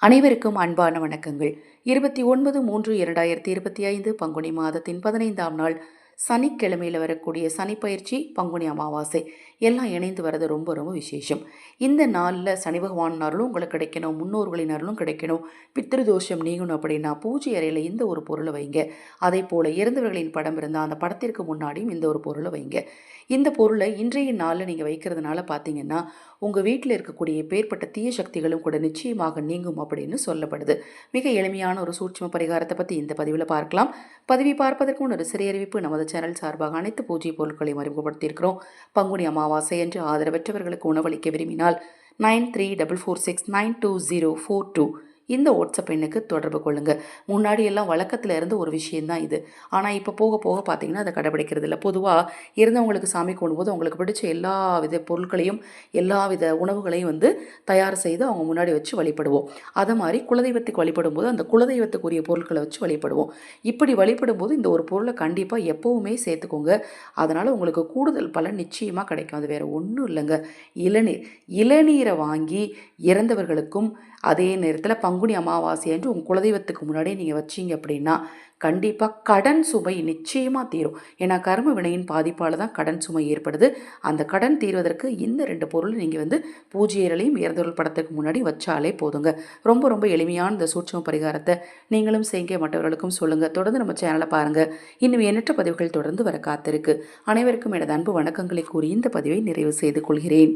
அனைவருக்கும் அன்பான வணக்கங்கள். இருபத்தி ஒன்பது மூன்று இரண்டாயிரத்தி இருபத்தி ஐந்து பங்குனி மாதத்தின் பதினைந்தாம் நாள் சனிக்கிழமையில் வரக்கூடிய சனிப்பயிற்சி பங்குனி அமாவாசை எல்லாம் இணைந்து வர்றது ரொம்ப ரொம்ப விசேஷம். இந்த நாளில் சனி பகவான் அருளும் உங்களுக்கு கிடைக்கணும் முன்னோர்களின் அருளும் கிடைக்கணும். பித்திருதோஷம் நீங்கணும் அப்படின்னா பூஜை அறையில் இந்த ஒரு பொருளை வைங்க. அதே போல் இறந்தவர்களின் படம் இருந்தால் அந்த படத்திற்கு முன்னாடியும் இந்த ஒரு பொருளை வைங்க. இந்த பொருளை இன்றைய நாளில் நீங்கள் வைக்கிறதுனால பார்த்தீங்கன்னா உங்கள் வீட்டில் இருக்கக்கூடிய பேர்பட்ட தீய சக்திகளும் கூட நிச்சயமாக நீங்கும் அப்படின்னு சொல்லப்படுது. மிக எளிமையான ஒரு சூட்சும பரிகாரத்தை பற்றி இந்த பதிவில் பார்க்கலாம். பதிவை பார்ப்பதற்கு ஒரு சிறிய அறிவிப்பு நமது சேனல் சார்பாக அனைத்து பூஜை பொருட்களையும் அறிமுகப்படுத்தியிருக்கிறோம். பங்குனி அமாவாசை என்று ஆதரவற்றவர்களுக்கு உணவளிக்க விரும்பினால் nine three double four six nine two zero four two இந்த வாட்ஸ்அப் எண்ணுக்கு தொடர்பு கொள்ளுங்கள் முன்னாடி எல்லாம் வழக்கத்தில் இருந்து ஒரு விஷயந்தான் இது. ஆனால் இப்போ போக போக பார்த்தீங்கன்னா அதை கடைபிடிக்கிறது இல்லை. பொதுவாக இருந்தவங்களுக்கு சாமி கும்பிடும்போது அவங்களுக்கு பிடிச்ச எல்லா வித பொருட்களையும் எல்லா வித உணவுகளையும் வந்து தயார் செய்து அவங்க முன்னாடி வச்சு வழிபடுவோம். அதை மாதிரி குலதெய்வத்துக்கு வழிபடும்போது அந்த குலதெய்வத்துக்குரிய பொருட்களை வச்சு வழிபடுவோம். இப்படி வழிபடும்போது இந்த ஒரு பொருளை கண்டிப்பாக எப்போவுமே சேர்த்துக்கோங்க. அதனால் உங்களுக்கு கூடுதல் பலன் நிச்சயமாக கிடைக்கும். அது வேறு ஒன்றும் இல்லைங்க. இளநீர் இளநீரை வாங்கி இறந்தவர்களுக்கும் அதே நேரத்தில் பங்கு பங்குனி அமாவாசை என்று உங்கள் குலதெய்வத்துக்கு முன்னாடியே நீங்கள் வச்சீங்க அப்படின்னா கண்டிப்பாக கடன் சுமை நிச்சயமாக தீரும். ஏன்னா கர்ம வினையின் பாதிப்பால் தான் கடன் சுமை ஏற்படுது. அந்த கடன் தீர்வதற்கு இந்த ரெண்டு பொருள் நீங்கள் வந்து பூஜையரலையும் ஏறுதொருள் படத்துக்கு முன்னாடி வச்சாலே போதுங்க. ரொம்ப ரொம்ப எளிமையான இந்த சூட்சம பரிகாரத்தை நீங்களும் செய்ய மற்றவர்களுக்கும் சொல்லுங்கள் தொடர்ந்து நம்ம சேனலை பாருங்கள் இன்னும் எண்ணற்ற பதிவுகள் தொடர்ந்து வர காத்திருக்கு. அனைவருக்கும் எனது அன்பு வணக்கங்களை கூறி இந்த பதிவை நிறைவு செய்து கொள்கிறேன்.